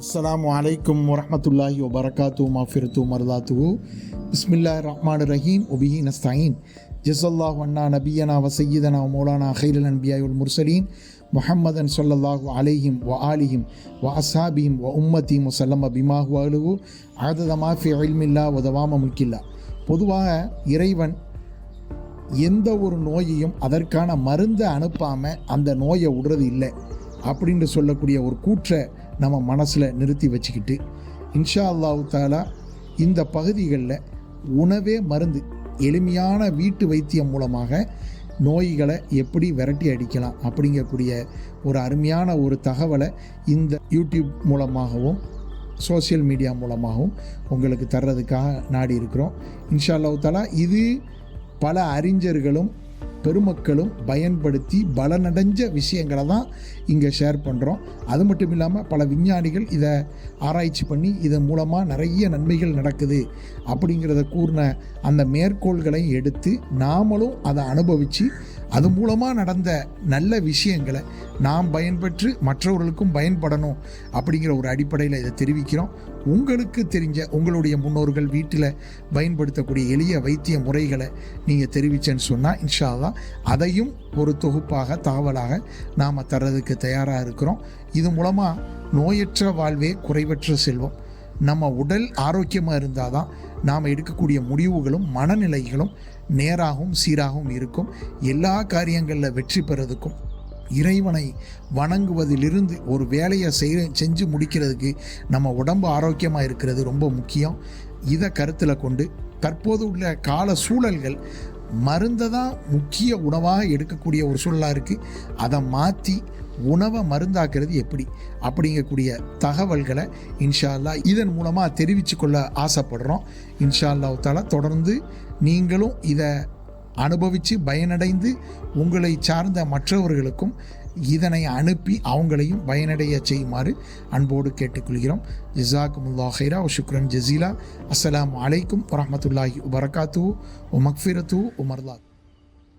அஸ்லாம் அலைக்கும் வரமத்துல்லாஹி வபரகாத்து மாஃபிரத்து மர்தாத்து பிஸ்மில்லா ரஹ்மான் ரஹீம் ஒபிஹி நஸ்தாயின் ஜெசல்லாஹ் அண்ணா நபியனா வசையீதனா மௌலானா ஹைரல் அன்பியாயுல் முர்சலீன் முஹம்மதன் சொல்லல்லாஹு அலைஹிம் வ ஆலிஹிம் வ அஸ்ஹாபிஹிம் வ உம்மத்திம் வசல்லம பிமாஹு அலுவு ஆததமா ஃபி இல்மில்லா உதவாம முல்கில்லா பொதுவாக இறைவன் எந்த ஒரு நோயையும் அதற்கான மருந்தை அனுப்பாமல் அந்த நோயை விடுறது இல்லை. அப்படின்னு சொல்லக்கூடிய ஒரு கூற்றை நம்ம மனசில் நிறுத்தி வச்சுக்கிட்டு இன்ஷா அல்லாஹு தாலா இந்த பகுதிகளில் உணவே மருந்து எளிமையான வீட்டு வைத்தியம் மூலமாக நோய்களை எப்படி விரட்டி அடிக்கலாம் அப்படிங்கக்கூடிய ஒரு அருமையான ஒரு தகவலை இந்த யூடியூப் மூலமாகவும் சோஷியல் மீடியா மூலமாகவும் உங்களுக்கு தர்றதுக்காக நாடி இருக்கிறோம். இன்ஷா அல்லாஹு தாலா இது பல அறிஞர்களும் பெருமக்களும் பயன்படுத்தி பலனடைஞ்ச விஷயங்களை தான் இங்கே ஷேர் பண்ணுறோம் அது மட்டும் இல்லாமல் பல விஞ்ஞானிகள் இதை ஆராய்ச்சி பண்ணி இதன் மூலமாக நிறைய நன்மைகள் நடக்குது அப்படிங்கிறத கூறின அந்த மேற்கோள்களை எடுத்து நாமளும் அதை அனுபவித்து அது மூலமாக நடந்த நல்ல விஷயங்களை நாம் பயன்பெற்று மற்றவர்களுக்கும் பயன்படணும் அப்படிங்கிற ஒரு அடிப்படையில் இதை தெரிவிக்கிறோம். உங்களுக்கு தெரிஞ்ச உங்களுடைய முன்னோர்கள் வீட்டில் பயன்படுத்தக்கூடிய எளிய வைத்திய முறைகளை நீங்கள் தெரிவிச்சேன்னு சொன்னால் இன்ஷால்லா அதையும் ஒரு தொகுப்பாக தகவலாக நாம் தர்றதுக்கு தயாராக இருக்கிறோம். இது மூலமாக நோயற்ற வாழ்வே குறைவற்ற செல்வம். நம்ம உடல் ஆரோக்கியமாக இருந்தால் தான் நாம் எடுக்கக்கூடிய முடிவுகளும் மனநிலைகளும் நேராகவும் சீராகவும் இருக்கும். எல்லா காரியங்களில் வெற்றி பெறதுக்கும் இறைவனை வணங்குவதிலிருந்து ஒரு வேலையை செய் செஞ்சு முடிக்கிறதுக்கு நம்ம உடம்பு ஆரோக்கியமாக இருக்கிறது ரொம்ப முக்கியம். இதை கருத்தில் கொண்டு தற்போது உள்ள கால சூழல்கள் மருந்தை தான் முக்கிய உணவாக எடுக்கக்கூடிய ஒரு சூழலாக இருக்குது அதை மாற்றி உணவை மருந்தாக்குறது எப்படி? அப்படிங்கக்கூடிய தகவல்களை இன்ஷா அல்லாஹ் இதன் மூலமாக தெரிவித்து கொள்ள ஆசைப்படுறோம். இன்ஷா அல்லாஹ் தொடர்ந்து நீங்களும் இதை அனுபவித்து பயனடைந்து உங்களை சார்ந்த மற்றவர்களுக்கும் இதனை அனுப்பி அவங்களையும் பயனடைய செய்யுமாறு அன்போடு கேட்டுக்கொள்கிறோம். ஜிசாக்குமுல்லா ஹைரா ஒ சுக்ரன் ஜசீலா. அஸ்லாம் அலைக்கும் வரமத்துல்லாஹி வரகாத்து உமக்ஃபிரத்து உமர்லாத்